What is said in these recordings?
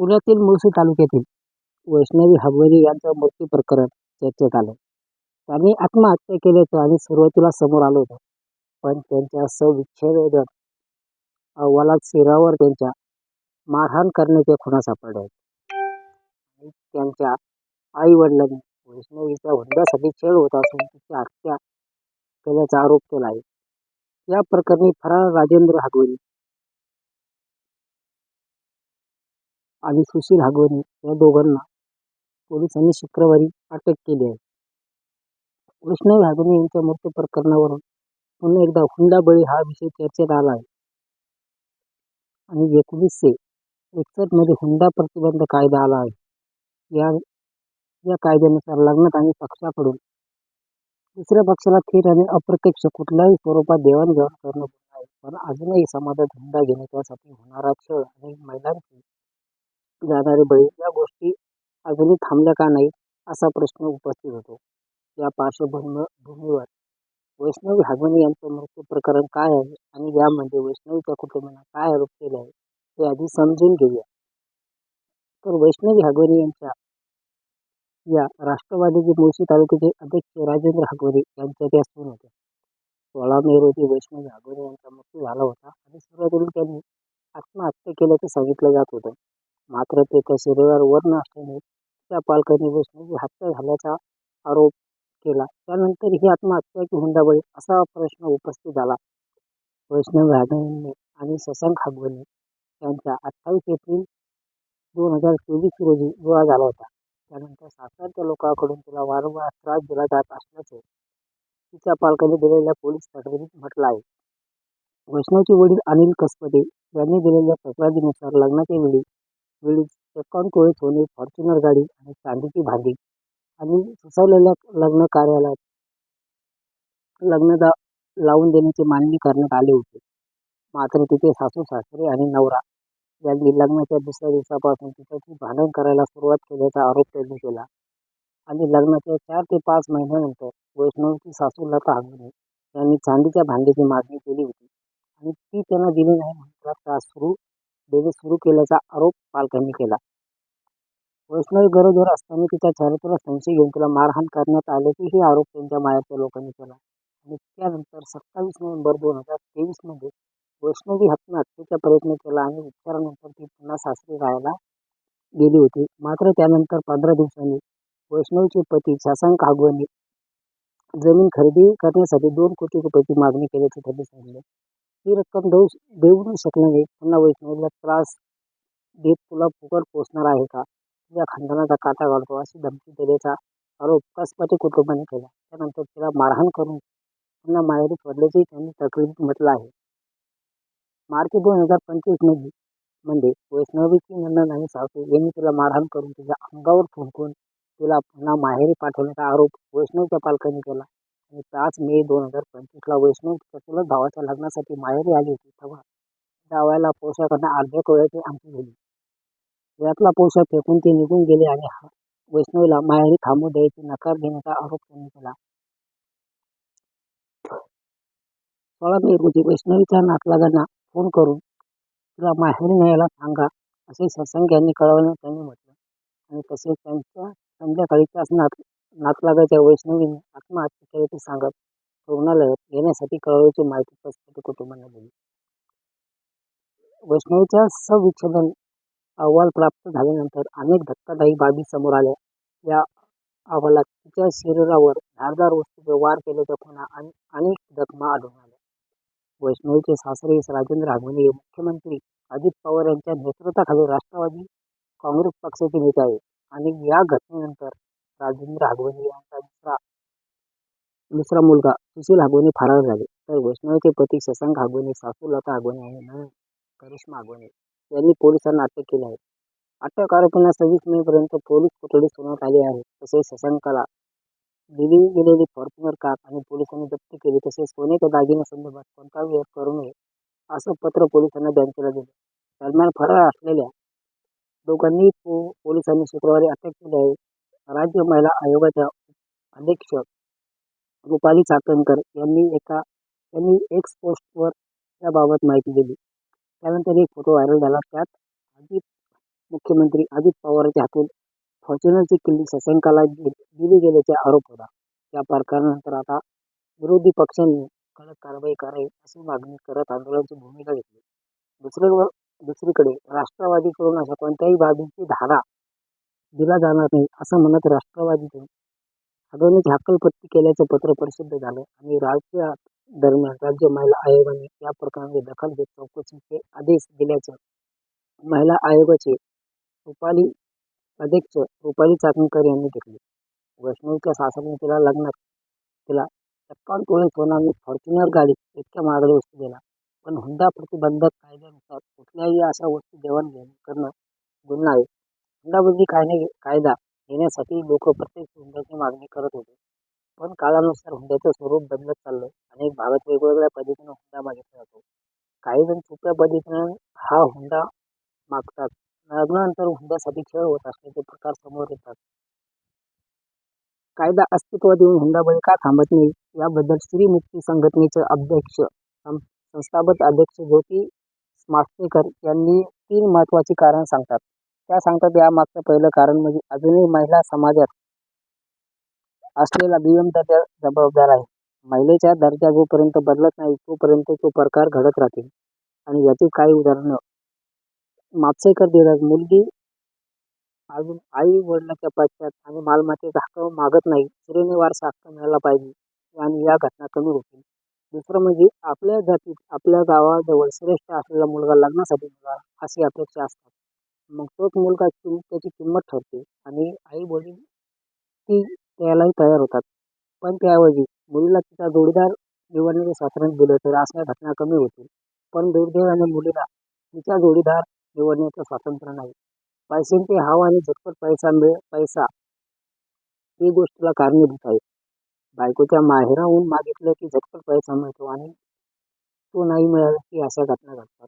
पुण्यातील मुळशी तालुक्यातील वैष्णवी हगवणे यांचं मृत्यू प्रकरण चर्चेत आलं. त्यांनी आत्महत्या केल्याचं आणि सुरुवातीला समोर आलं होतं. पण त्यांच्या सविच्छेदन अहवालात शिरावर त्यांच्या मारहाण करण्याच्या खुणा सापडल्या आहेत आणि त्यांच्या आई वडिलांनी वैष्णवीच्या हुंड्यासाठी छेड होत असून तिची हत्या केल्याचा आरोप केला आहे. या प्रकरणी फरार राजेंद्र हगवणे आणि सुशील हागवणे या दोघांना पोलिसांनी शुक्रवारी अटक केली आहे. वैष्णवी हागवणे यांच्या मृत्यू प्रकरणावरून पुन्हा एकदा हुंडाबळी हा विषय चर्चेत आला आहे. आणि एकोणीसशे एकसष्टमध्ये हुंडा प्रतिबंध कायदा आला आहे. या या कायद्यानुसार लग्नात आणि पक्षाकडून दुसऱ्या पक्षाला थेट आणि अप्रत्यक्ष कुठल्याही स्वरूपात देवाणघेवाण करणं आहे. पण अजूनही समाजात हुंडा घेणे त्यासाठी होणारा छळ आणि महिलांची जाणारे बळी या गोष्टी अजूनही थांबल्या का नाही असा प्रश्न उपस्थित होतो. या पार्श्वभूमीवर वैष्णवी हागवणे यांचं मृत्यू प्रकरण काय आहे आणि यामध्ये म्हणजे वैष्णवीच्या कुटुंबांना काय आरोप केले आहे हे आधी समजून घेऊया. तर वैष्णवी हागवणे यांच्या या राष्ट्रवादीचे मुळशी तालुक्याचे अध्यक्ष राजेंद्र हागवणे यांच्या त्या सून होत्या. सोळा मे रोजी वैष्णवी हागवणे यांचा मृत्यू झाला होता आणि सुरुवातीला त्यांनी आत्महत्या केल्याचं सांगितलं जात होतं. मात्र ते शरीरावर वर्ण असल्याने त्या पालकांनी वैष्णवी हत्या झाल्याचा आरोप केला. त्यानंतर ही आत्महत्या की हुंडाबळी असा प्रश्न उपस्थित झाला. वैष्णव हागवणे आणि शशांक हागवणे यांचा अठ्ठावीस एप्रिल दोन हजार चोवीस रोजी विवाह झाला होता. त्यानंतर सासरच्या लोकांकडून तिला वारंवार त्रास दिला जात असल्याचे तिच्या पालकांनी दिलेल्या पोलीस तक्रारीत म्हटलं आहे. वैष्णवचे वडील अनिल कसपते यांनी दिलेल्या तक्रारीनुसार लग्नाच्या वेळी वेळी एकावन्न तोळे सोने फॉर्च्युनर गाडी आणि चांदीची भांडी आणि सुचवलेल्या लग्न कार्याला लग्न दा लावून देण्याची मागणी करण्यात आले होते. मात्र तिथे सासू सासरे आणि नवरा यांनी लग्नाच्या दुसऱ्या दिवसापासून तिच्याशी भांडण करायला सुरुवात केल्याचा आरोप त्यांनी केला आणि लग्नाच्या चार ते पाच महिन्यानंतर वैष्णवची सासू लता हागवणे यांनी चांदीच्या भांडीची मागणी केली होती आणि ती त्यांना दिली नाही म्हणून त्रास सुरू बेबी सुरू केल्याचा आरोप पालकांनी केला. वैष्णवी गरोदर असताना तिच्या चरित्राला संशय घेऊन तिला मारहाण करण्यात आल्याचेही आरोप त्यांच्या मायाच्या लोकांनी केला. आणि त्यानंतर सत्तावीस नोव्हेंबर दोन हजार तेवीसमध्ये वैष्णवी आत्महत्येचा प्रयत्न केला आणि उपचारानंतर ती पुन्हा सासरी राहायला गेली होती. मात्र त्यानंतर पंधरा दिवसांनी वैष्णवीचे पती शशांक हागवणे जमीन खरेदी करण्यासाठी दोन कोटी रुपयाची मागणी केल्याचे त्यांनी सांगितले. ही रक्कम देऊ देऊ शकल्याने पुन्हा वैष्णवीला त्रास देत तुला फुकट पोचणार आहे का? तुझ्या खानदानाचा काटा घालतो अशी धमकी दिल्याचा आरोप कसपाटी कुटुंबाने केला. त्यानंतर तिला मारहाण करून पुन्हा माहेरी सोडल्याचेही त्यांनी तक्रारीत म्हटलं आहे. मार्च दोन हजार पंचवीसमध्ये म्हणजे वैष्णवीची नंदन आणि सासू यांनी तिला मारहाण करून तिच्या अंगावर फुंकून तिला पुन्हा माहेरी पाठवण्याचा आरोप वैष्णवच्या पालकांनी केला. आणि पाच मे दोन हजार पंचवीसला वैष्णव तिच्या चुलत भावाच्या लग्नासाठी माहेरी आली होती तेव्हा. जावयाला पोशाखांना अर्ध्या कोळ्याची आमची झाली. यातला पोशाख फेकून ते निघून गेले आणि वैष्णवीला माहेरी थांबू द्यायची नकार देण्याचा आरोप त्यांनी केला. सोळा मे रोजी वैष्णवीच्या नातलागांना फोन करून तिला माहेरी न्यायला सांगा असे सत्संग यांनी कळवल्याने त्यांनी म्हटलं. आणि तसेच त्यांच्या संध्याकाळी त्याच नात नातलागाच्या वैष्णवीने आत्महत्या केल्याचे सांगत. रुग्णालयात येण्यासाठी कळवळीची माहिती कसपटे कुटुंबांना दिली वैष्णवीच्या सविच्छेदन अहवाल प्राप्त झाल्यानंतर अनेक धक्कादायी बाबी समोर आल्या. या अहवालात तिच्या शरीरावर धारदार वस्तूचे वार केल्याच्या खुणा आणि अनेक जखमा आढळून आल्या. वैष्णवीचे सासरे राजेंद्र हागवणे हे मुख्यमंत्री अजित पवार यांच्या नेतृत्वाखाली राष्ट्रवादी काँग्रेस पक्षाचे नेते आहेत. आणि या घटनेनंतर राजेंद्र हागवणे यांचा दुसरा दुसरा मुलगा सुशील हागवणे फरार झाले. तर वैष्णवीचे पती शशांक हागवणे सासू लता हागवणे आणि नवीन करिश्मा हागवणे यांनी पोलिसांना अटक केली आहे. अटक आरोपींना सव्वीस मे पर्यंत पोलीस कोठडी सोडण्यात आली आहे. तसेच शशांकाला दिली गेलेली फॉर्च्युनर कार आणि पोलिसांनी जप्त केली. तसेच सोन्याच्या दागिन्यासंदर्भात कोणता वेळ करू नये असं पत्र पोलिसांना बँकेला दिलं. दरम्यान फरार असलेल्या दोघांनी पो पोलिसांनी शुक्रवारी अटक केली आहे. राज्य महिला आयोगाच्या अध्यक्ष रुपाली चाकणकर यांनी एका यांनी एक्स पोस्टवर याबाबत माहिती दिली. त्यानंतर एक फोटो व्हायरल झाला. त्यात अजित मुख्यमंत्री अजित पवारांच्या हातून फॉर्च्युनरची किल्ली शशांकाला दिली गेल्याचा आरोप होता. या प्रकारानंतर आता विरोधी पक्षांनी कडक कारवाई करावी अशी मागणी करत आंदोलनाची भूमिका घेतली. दुसरीवर दुसरीकडे राष्ट्रवादीकडून अशा कोणत्याही बाबींची धारा दिला जाणार नाही असं म्हणत राष्ट्रवादीतून आंदोलनाची हक्कलपट्टी केल्याचं पत्र प्रसिद्ध झालं आणि राज्यात दरम्यान राज्य महिला आयोगाने या प्रकरणाची दखल घेत चौकशीचे आदेश दिल्याचं महिला आयोगाचे रुपाली अध्यक्ष रुपाली चाकणकर यांनी घेतले. वैष्णवीच्या सासरने तिला लग्नात तिला एक्कावन्न तोळे सोनं फॉर्च्युनर गाडी इतक्या महागड्या वस्तू दिला. पण हुंडा प्रतिबंधक कायद्यानुसार कुठल्याही अशा वस्तू देवाणघेवाण करणं गुन्हा आहे. हुंडाबंदी कायदे कायदा घेण्यासाठी लोक प्रत्यक्ष हुंड्याची मागणी करत होते. पण काळानुसार हुंड्याचं स्वरूप बदलत चाललं. अनेक भागात वेगवेगळ्या पद्धतीनं हुंडा मागितला जातो. काही जण सोप्या पद्धतीनं हा हुंडा मागतात. लग्नानंतर हुंड्यासाठी खेळ होत असल्याचे प्रकार समोर येतात. कायदा अस्तित्वात येऊन हुंडाबळी का थांबत नाही? याबद्दल स्त्री मुक्ती संघटनेचे अध्यक्ष संस्थापक अध्यक्ष ज्योती मास्तेकर यांनी तीन महत्वाची कारण सांगतात. त्या सांगतात यामागचं पहिलं कारण म्हणजे अजूनही महिला समाजात असलेला दुय्यम दर्जा जबाबदार आहे. महिलेचा दर्जा जोपर्यंत बदलत नाही तोपर्यंत तो प्रकार घडत राहतील आणि याची काही उदाहरणं. मापसेकर देतात मुलगी अजून आई वडिलांच्या पाश्चात आणि मालमत्तेचा हक्क मागत नाही स्त्रीने वारसा हक्क मिळाला पाहिजे आणि या घटना कमी होतील. दुसरं म्हणजे आपल्या जातीत आपल्या गावाजवळ श्रेष्ठ असलेला मुलगा लग्नासाठी मिळावा अशी अपेक्षा असतात. मग तोच मुलगा किम त्याची किंमत ठरते. आणि आई वडील ती द्यायलाही तयार होतात. पण त्याऐवजी मुलीला तिचा जोडीदार निवडण्याचे स्वातंत्र्य दिलं तर अशा घटना कमी होतील. पण दुर्दैवाने मुलीला तिचा जोडीदार निवडण्याचं स्वातंत्र्य नाही. पैशांची हवा आणि झटपट पैसा मिळ पैसा ही गोष्टीला कारणीभूत आहे. बायकोच्या माहेराहून मागितलं की झटपट पैसा मिळतो आणि तो नाही मिळाला की अशा घटना घडतात.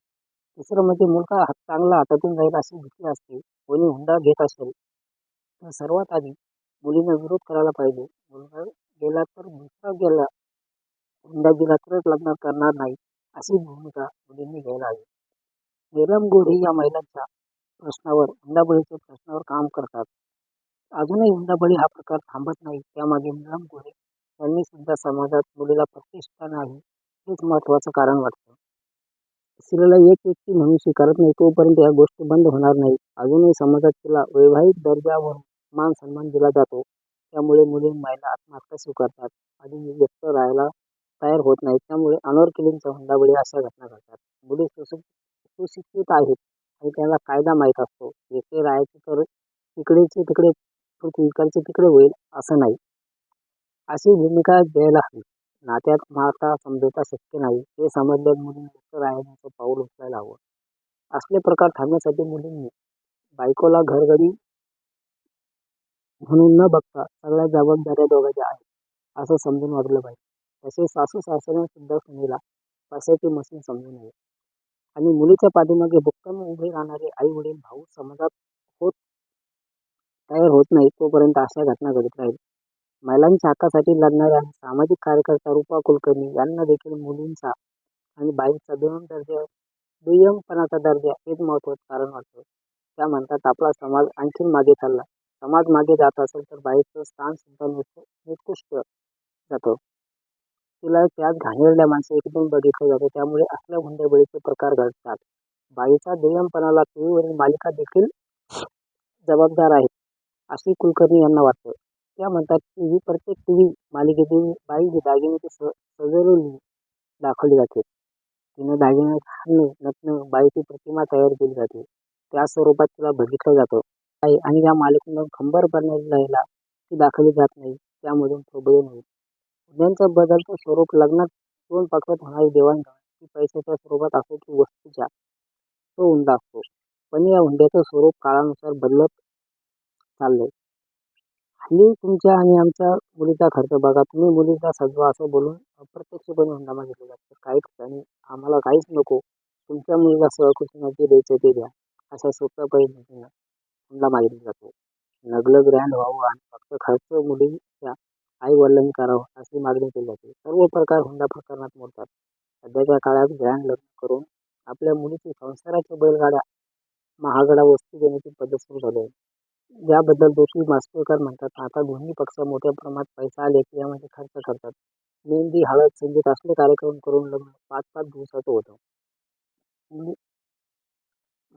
दुसरं म्हणजे मुलगा चांगला हातातून जाईल अशी भीती असते. कोणी हुंडा घेत असेल तर सर्वात आधी मुलीनं विरोध करायला पाहिजे. मुलगा गेला तर दुसरा गेला हुंडा दिला तरच लग्न करणार नाही अशी भूमिका मुलींनी घ्यायला हवी. नीलम गोरे या महिलांच्या प्रश्नावर हुंडाबळीच्या प्रश्नावर काम करतात. अजूनही हुंडाबळी हा प्रकार थांबत नाही. त्यामागे नीलम गोरे यांनी सुद्धा समाजात मुलीला प्रतिष्ठा नाही हेच महत्त्वाचं कारण वाटतं. स्त्रीला एक व्यक्ती म्हणून स्वीकारत नाही तोपर्यंत या गोष्टी बंद होणार नाही. अजूनही समाजात तिला वैवाहिक दर्जावर मान सन्मान दिला जातो. त्यामुळे मुली महिला आत्महत्या स्वीकारतात. आणि व्यक्त राहायला तयार होत नाहीत त्यामुळे अनोळखींच्या हुंडाबळी अशा घटना घडतात. मुली सुशिक सुशिक्षित आहेत आणि त्यांना कायदा माहीत असतो. येथे राहायचे तर तिकडेचे तिकडे पृथ्वी इकडचे तिकडे होईल असं नाही. अशी भूमिका द्यायला हवी. नात्यात माता समजवता शक्य नाही हे समजल्यास मुलींनी एकटं राहण्याचं पाऊल उचलायला हवं. असले प्रकार थांबण्यासाठी मुलींनी बायकोला घरगडी म्हणून न बघता सगळ्या जबाबदाऱ्या दोघांच्या आहेत असं समजून वागलं पाहिजे. तसेच सासू सासऱ्याने सुद्धा सुनेला पैशाची मशीन समजू नये आणि मुलीच्या पाठीमागे भक्कम उभे राहणारे आई वडील भाऊ समाजात होत तयार होत नाही तोपर्यंत अशा घटना घडत राहील महिलांच्या हक्कासाठी लढणाऱ्या सामाजिक कार्यकर्ता रूपा कुलकर्णी यांना देखील मुलींचा आणि बाईचा दुय्यम दर्जा दुय्यमपणाचा दर्जा हेच महत्त्वाचं कारण वाटतं त्या म्हणतात आपला समाज आणखीन मागे चालला. समाज मागे जात असेल तर बाईचं स्थान सुद्धा निकृष्ट जातं. तिला त्यात घाणेरड्या माणसं एकदम बघितलं जातं. त्यामुळे असल्या हुंड्याबळीचे प्रकार घडतात. बाईचा दुय्यमपणाला टीव्हीवरील मालिका देखील जबाबदार आहेत अशी कुलकर्णी यांना वाटतं. त्या म्हणतात की ही प्रत्येक टीव्ही मालिकेतील बाई ही दागिन्याची स सजवलेली दाखवली जाते. तिनं दागिने घालणे नटणं बाईची प्रतिमा तयार केली जाते. त्या स्वरूपात तिला बघितलं जातं. आहे आणि या मालिकेतून खंबर बनलेला ती दाखवली जात नाही. त्यामधून प्रबोधन होईल हुंड्यांचं बदलतं स्वरूप लग्नात दोन पक्षात होणारी देवाणघेवाण ती पैशाच्या स्वरूपात असो की वस्तूच्या तो हुंडा असतो. पण या हुंड्याचं स्वरूप काळानुसार बदलत चाललंय. हल्ली तुमच्या आणि आमच्या मुलीचा खर्च बघा. तुम्ही मुलीचा सजवा असं बोलून अप्रत्यक्षपणे हुंडा घेतला जातो. काही ठिकाणी आम्हाला काहीच नको. तुमच्या मुलीला सहकुटुंबात जे द्यायचं ते द्या अशा सोप्या पद्धतीनं हुंडा घेतला जातो. नगलं ग्रँड व्हावं आणि फक्त खर्च मुलीच्या आई वडिलांनी करावं अशी मागणी केली जाते. सर्व प्रकार हुंडा प्रकरणात मोडतात. सध्याच्या काळात ग्रँड लग्न करून आपल्या मुलीची संसाराच्या बैलगाड्या महागड्या वस्तू देण्याची पद्धत सुरू झाली आहे. याबद्दल दोषी मासपेकर म्हणतात, आता दोन्ही पक्ष मोठ्या प्रमाणात पैसा आले की यामध्ये खर्च करतात. मेहंदी, हळद, संगीत असले कार्यक्रम करून लग्न पाच पाच दिवसाचं होतं. मुली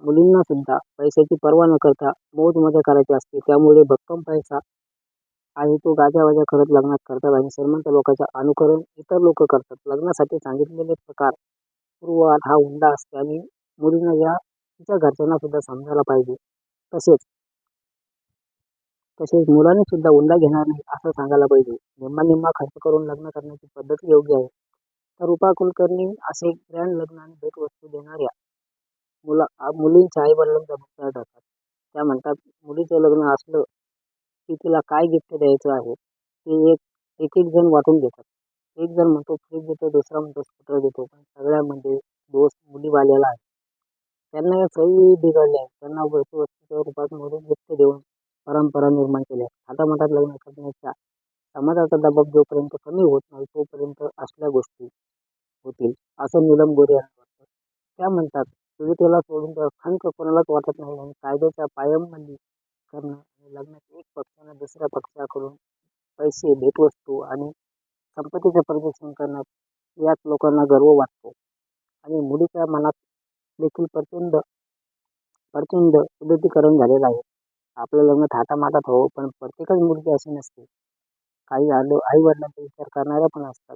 मुलींना सुद्धा पैशाची पर्वा न करता मौज मजा करायची असते. त्यामुळे भक्कम पैसा आणि तो गाजावाजा करत लग्नात करतात आणि श्रीमंत लोकांचे अनुकरण इतर लोक करतात. लग्नासाठी सांगितलेले प्रकार पूर्वात हा हुंडा असते आणि मुलींना या तिच्या घरच्यांना सुद्धा समजायला पाहिजे. तसेच तसेच मुलाने सुद्धा हुंडा घेणार नाही असं सांगायला पाहिजे. निम्मा निम्मा खर्च करून लग्न करण्याची पद्धत योग्य आहे. तर रुपा कुलकर्णी असे ग्रँड लग्न आणि भेटवस्तू देणाऱ्या मुला मुलींच्या आईवडिलांच्या भक्त्या ठरतात. त्या म्हणतात मुलीचं लग्न असलं की तिला काय गिफ्ट द्यायचं आहे ते एक एक एक जण वाटून घेतात. एक जण म्हणतो फ्रीज देतो, दुसरा म्हणतो स्कूटर देतो. पण सगळ्यामध्ये म्हणजे दोष मुलीवाल्याला आहे. त्यांना या सवयी बिघडल्या आहेत. त्यांना भेटवस्तूच्या रूपात म्हणून गिफ्ट देऊन परंपरा निर्माण केल्या आहेत. थाटामाटात लग्न करण्याच्या समाजाचा दबाव जोपर्यंत कमी होत नाही तोपर्यंत असल्या गोष्टी होतील असं नीलम गोरे यांना वाटतं. त्या म्हणतात पीडितेला सोडून तर खंक कोणालाच वाटत नाही आणि कायद्याच्या पायमल्ली करणं आणि लग्नात एक पक्षानं दुसऱ्या पक्षाकडून पैसे, भेटवस्तू आणि संपत्तीचे प्रदर्शन करण्यात याच लोकांना गर्व वाटतो आणि मुलीच्या मनात देखील प्रचंड प्रचंड उदतीकरण झालेलं आहे. आपलं लग्न थाटामाटात हो पण प्रत्येकच मुलगी अशी नसते. काही आई वडिलांचा विचार करणाऱ्या पण असतात.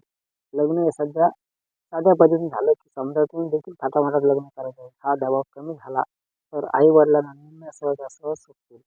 लग्न हे सध्या साध्या पद्धतीने झालं की समाजातून देखील थाटामाटात लग्न करायचं आहे. हा दबाव कमी झाला तर आई वडिलांना निर्णय सहजासहज सुटतील.